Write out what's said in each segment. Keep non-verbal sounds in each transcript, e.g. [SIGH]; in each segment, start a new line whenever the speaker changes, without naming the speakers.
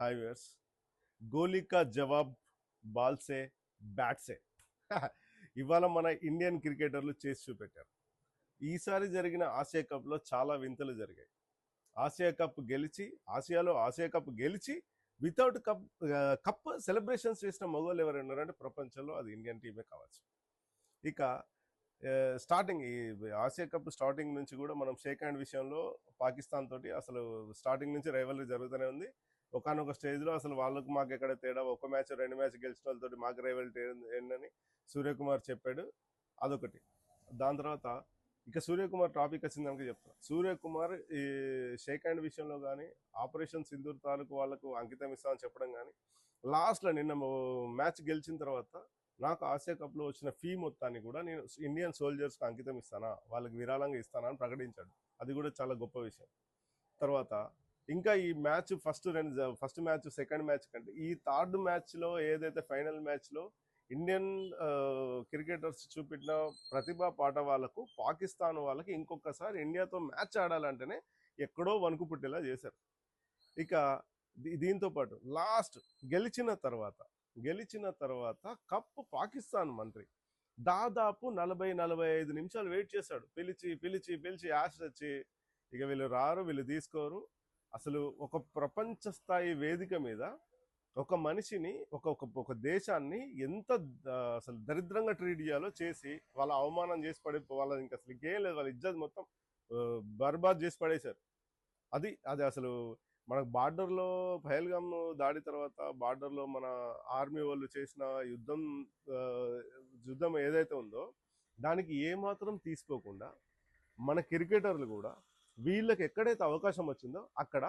Hi viewers గోలీ కా జవాబ్ బాల్సే బ్యాట్సే [LAUGHS] ఇవాళ మన ఇండియన్ క్రికెటర్లు చేసి చూపెట్టారు. ఈసారి జరిగిన ఆసియా కప్లో చాలా వింతలు జరిగాయి. ఆసియా కప్ గెలిచి ఆసియాలో ఆసియా కప్ గెలిచి వితౌట్ కప్ కప్ సెలబ్రేషన్స్ చేసిన మగవాళ్ళు ఎవరైనా ఉన్నారంటే ప్రపంచంలో అది ఇండియన్ టీమే కావచ్చు. ఇక uh, స్టార్టింగ్ ఈ ఆసియా కప్ స్టార్టింగ్ నుంచి కూడా మనం షేక్ హ్యాండ్ విషయంలో పాకిస్తాన్ తోటి అసలు స్టార్టింగ్ నుంచి రైవలరీ జరుగుతూనే ఉంది. ఒకనొక స్టేజ్లో అసలు వాళ్ళకు మాకు ఎక్కడ తేడా? ఒక మ్యాచ్ రెండు మ్యాచ్ గెలిచిన వాళ్ళతోటి మాకు రైవల్టీ ఏంటని సూర్యకుమార్ చెప్పాడు. అదొకటి. దాని తర్వాత ఇక సూర్యకుమార్ టాపిక్ వచ్చింది కనుక చెప్తాను సూర్యకుమార్ ఈ షేక్ హ్యాండ్ విషయంలో కానీ ఆపరేషన్ సింధూర్ తాలూకు వాళ్ళకు అంకితం ఇస్తామని చెప్పడం కానీ లాస్ట్లో నిన్న మ్యాచ్ గెలిచిన తర్వాత నాకు ఆసియా కప్లో వచ్చిన ఫీ మొత్తాన్ని కూడా నేను ఇండియన్ సోల్జర్స్కి అంకితం ఇస్తానా? వాళ్ళకి విరాళంగా ఇస్తానా? అని ప్రకటించాడు. అది కూడా చాలా గొప్ప విషయం. తర్వాత ఇంకా ఈ మ్యాచ్ ఫస్ట్ రెండు ఫస్ట్ మ్యాచ్ సెకండ్ మ్యాచ్ కంటే ఈ థర్డ్ మ్యాచ్లో ఏదైతే ఫైనల్ మ్యాచ్లో ఇండియన్ క్రికెటర్స్ చూపెట్టిన ప్రతిభా పాట వాళ్ళకు పాకిస్తాన్ వాళ్ళకి ఇంకొకసారి ఇండియాతో మ్యాచ్ ఆడాలంటేనే ఎక్కడో వణుకు పుట్టేలా చేశారు. ఇక దీంతో పాటు లాస్ట్ గెలిచిన తర్వాత గెలిచిన తర్వాత కప్ పాకిస్తాన్ మంత్రి దాదాపు నలభై నలభై ఐదు నిమిషాలు వెయిట్ చేశాడు. పిలిచి పిలిచి పిలిచి యాష్ వచ్చి ఇక వీళ్ళు రారు వీళ్ళు తీసుకోరు. అసలు ఒక ప్రపంచ స్థాయి వేదిక మీద ఒక మనిషిని ఒక ఒక దేశాన్ని ఎంత అసలు దరిద్రంగా ట్రీట్ చేయాలో చేసి వాళ్ళ అవమానం చేసి పడే వాళ్ళ ఇంకా అసలు ఇంకేం లేదు వాళ్ళ ఇజ్జత్ మొత్తం బర్బాద్ చేసి పడేశారు. అది అది అసలు మనకు బార్డర్లో పహల్గామ్ దాడి తర్వాత బార్డర్లో మన ఆర్మీ వాళ్ళు చేసిన యుద్ధం యుద్ధం ఏదైతే ఉందో దానికి ఏమాత్రం తీసుకోకుండా మన క్రికెటర్లు కూడా వీళ్ళకి ఎక్కడైతే అవకాశం వచ్చిందో అక్కడ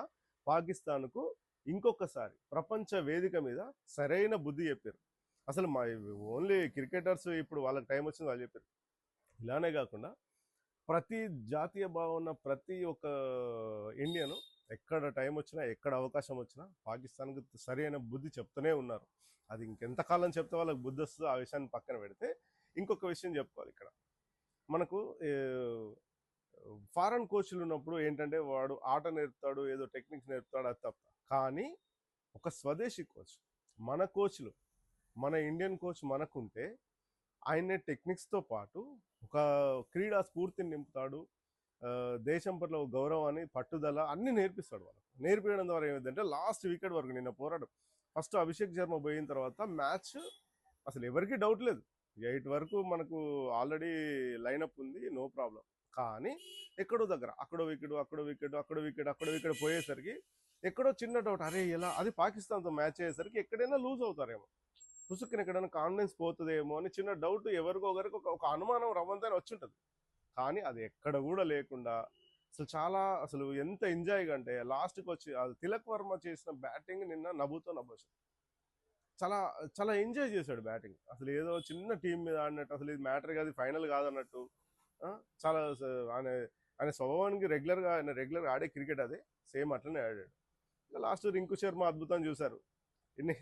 పాకిస్తాన్కు ఇంకొకసారి ప్రపంచ వేదిక మీద సరైన బుద్ధి చెప్పారు. అసలు మా ఓన్లీ క్రికెటర్స్ ఇప్పుడు వాళ్ళకి టైం వచ్చింది వాళ్ళు చెప్పారు. ఇలానే కాకుండా ప్రతి జాతీయ భావన ప్రతి ఒక్క ఇండియను ఎక్కడ టైం వచ్చినా ఎక్కడ అవకాశం వచ్చినా పాకిస్తాన్కి సరైన బుద్ధి చెప్తూనే ఉన్నారు. అది ఇంకెంతకాలం చెప్తే వాళ్ళకి బుద్ధి వస్తుందో ఆ విషయాన్ని పక్కన పెడితే ఇంకొక విషయం చెప్పుకోవాలి ఇక్కడ. మనకు ఫారెన్ కోచ్లు ఉన్నప్పుడు ఏంటంటే వాడు ఆట నేర్పుతాడు ఏదో టెక్నిక్స్ నేర్పుతాడు అది తప్ప. కానీ ఒక స్వదేశీ కోచ్ మన కోచ్లు మన ఇండియన్ కోచ్ మనకుంటే ఆయనే టెక్నిక్స్తో పాటు ఒక క్రీడా స్ఫూర్తిని నింపుతాడు దేశం పట్ల ఒక గౌరవాన్ని పట్టుదల అన్ని నేర్పిస్తాడు వాళ్ళకు. నేర్పించడం ద్వారా ఏమైందంటే లాస్ట్ వికెట్ వరకు నిన్న పోరాడు ఫస్ట్ అభిషేక్ శర్మ పోయిన తర్వాత మ్యాచ్ అసలు ఎవరికి డౌట్ లేదు. ఎయిట్ వరకు మనకు ఆల్రెడీ లైనప్ ఉంది నో ప్రాబ్లం కానీ ఎక్కడో దగ్గర అక్కడో వికెట్ అక్కడో వికెట్ అక్కడో వికెట్ అక్కడో వికెట్ పోయేసరికి ఎక్కడో చిన్న డౌట్ అరే ఎలా అది పాకిస్తాన్తో మ్యాచ్ అయ్యేసరికి ఎక్కడైనా లూజ్ అవుతారేమో. పుసుక్కుని ఎక్కడైనా కాన్ఫిడెన్స్ పోతుందేమో అని చిన్న డౌట్ ఎవరికో ఒకరికి ఒక అనుమానం రవ్వంతైనా వచ్చింటుంది. కానీ అది ఎక్కడ కూడా లేకుండా అసలు చాలా అసలు ఎంత ఎంజాయ్గా అంటే లాస్ట్కి వచ్చి అది తిలక్ వర్మ చేసిన బ్యాటింగ్ నిన్న నవ్వుతో నవ్వచ్చు చాలా చాలా ఎంజాయ్ చేశాడు బ్యాటింగ్ అసలు ఏదో చిన్న టీం మీద ఆడినట్టు అసలు ఇది మ్యాటర్ కాదు ఫైనల్ కాదన్నట్టు చాలా ఆయన ఆయన స్వభావానికి రెగ్యులర్గా ఆయన రెగ్యులర్గా ఆడే క్రికెట్ అదే. సేమ్ అట్లనే ఆడాడు. ఇంకా లాస్ట్ రింకు శర్మ అద్భుతం చూశారు. ఇన్ని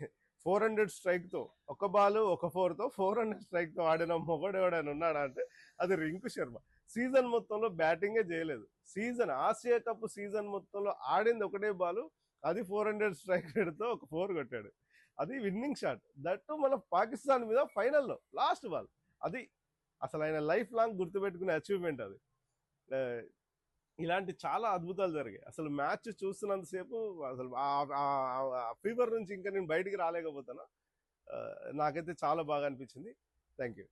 ఫోర్ హండ్రెడ్ స్ట్రైక్తో ఒక బాల్ ఒక ఫోర్తో ఫోర్ హండ్రెడ్ స్ట్రైక్తో ఆడిన మొగడు ఎవడైనా ఉన్నాడా అంటే అది రింకు శర్మ. సీజన్ మొత్తంలో బ్యాటింగే చేయలేదు. సీజన్ ఆసియా కప్ సీజన్ మొత్తంలో ఆడింది ఒకటే బాల్ అది ఫోర్ హండ్రెడ్ స్ట్రైక్ రేట్తో ఒక ఫోర్ కొట్టాడు. అది విన్నింగ్ షాట్. దట్టు మన పాకిస్తాన్ మీద ఫైనల్లో లాస్ట్ బాల్. అది అసలు ఆయన లైఫ్ లాంగ్ గుర్తుపెట్టుకునే అచీవ్మెంట్ అది. ఇలాంటి చాలా అద్భుతాలు జరిగాయి. అసలు మ్యాచ్ చూస్తున్నంతసేపు అసలు ఫీవర్ నుంచి ఇంకా నేను బయటికి రాలేకపోతాను నాకైతే చాలా బాగా అనిపించింది. Thank you